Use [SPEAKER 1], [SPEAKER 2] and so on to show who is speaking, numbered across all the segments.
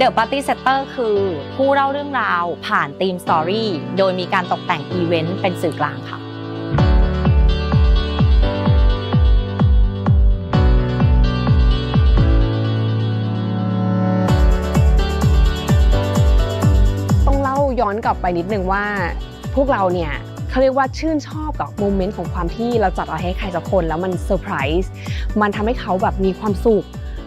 [SPEAKER 1] The Party Setter คือผู้เล่าเรื่องราวผ่านธีมสตอรี่โดยมีการตกแต่งอีเวนต์เป็นสื่อกลางค่ะ
[SPEAKER 2] ต้องเล่าย้อนกลับไปนิดนึงว่าพวกเราเนี่ยเขาเรียกว่าชื่นชอบกับโมเมนต์ของความที่เราจัดอะไรให้ใครสักคนแล้วมันเซอร์ไพรส์มันทำให้เขาแบบมีความสุข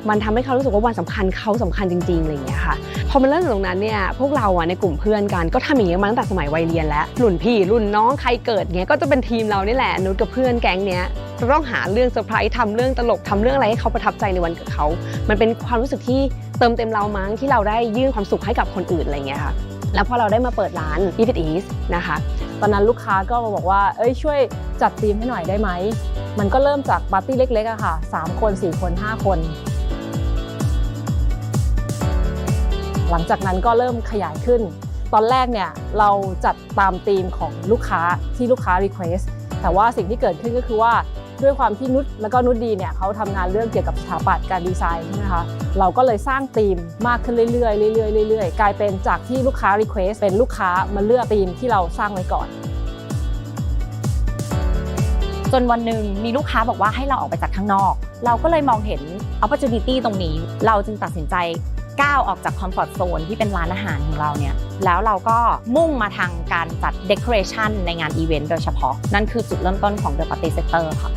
[SPEAKER 2] มันทำให้เขารู้สึกว่าวันสำคัญเขาสำคัญจริงๆอะไรอย่างเงี้ยค่ะพอมันเริ่มจากตรงนั้นเนี่ยพวกเราอะในกลุ่มเพื่อนกันก็ทำอย่างเงี้ยมาตั้งแต่สมัยวัยเรียนแล้วรุ่นพี่รุ่นน้องใครเกิดเงี้ยก็จะเป็นทีมเรานี่แหละนุชกับเพื่อนแก๊งเนี้ยจะต้องหาเรื่องเซอร์ไพรส์ทำเรื่องตลกทำเรื่องอะไรให้เขาประทับใจในวันเกิดเขา มันเป็นความรู้สึกที่เติมเต็มเรามั้งที่เราได้ยื่นความสุขให้กับคนอื่นอะไรเงี้ยค่ะ แล้วพอเราได้มาเปิดร้าน If It Is นะคะ
[SPEAKER 3] ตอนนั้นลูกค้าก็มาบอกว่า เอ้ยช่วยจัดทีมให้หน่อยได้ไหม มันก็เริ่มจากปาร์ตี้เล็กๆอะค่ะ 3 คน 4 คน 5 คน หลังจากนั้นก็เริ่มขยายขึ้น ตอนแรกเนี่ยเราจัดตามธีมของลูกค้าที่ลูกค้า Request แต่ว่าสิ่งที่เกิดขึ้นก็คือว่าด้วยความที่นุชแล้วก็นุชดีเนี่ยเขาทำงานเรื่องเกี่ยวกับสถาปัตย์การดีไซน์ใช่ไหมคะเราก็เลยสร้างธีมมากขึ้นเรื่อยๆเรื่อยๆเรื่อยๆ กลายเป็นจากที่ลูกค้า Request เป็นลูกค้ามาเลือกธีมที่เราสร้างไว้ก่อน
[SPEAKER 1] จนวันหนึ่งมีลูกค้าบอกว่าให้เราออกไปจากข้างนอก เราก็เลยมองเห็น opportunity ตรงนี้ เราจึงตัดสินใจ ก้าวออกจากคอมฟอร์ทโซนที่เป็นร้านอาหารของเราเนี่ยแล้วเราก็มุ่งมาทางการจัดเดคอเรชันในงานอีเวนต์โดยเฉพาะ นั่นคือจุดเริ่มต้นของ The Party Sector ค่ะ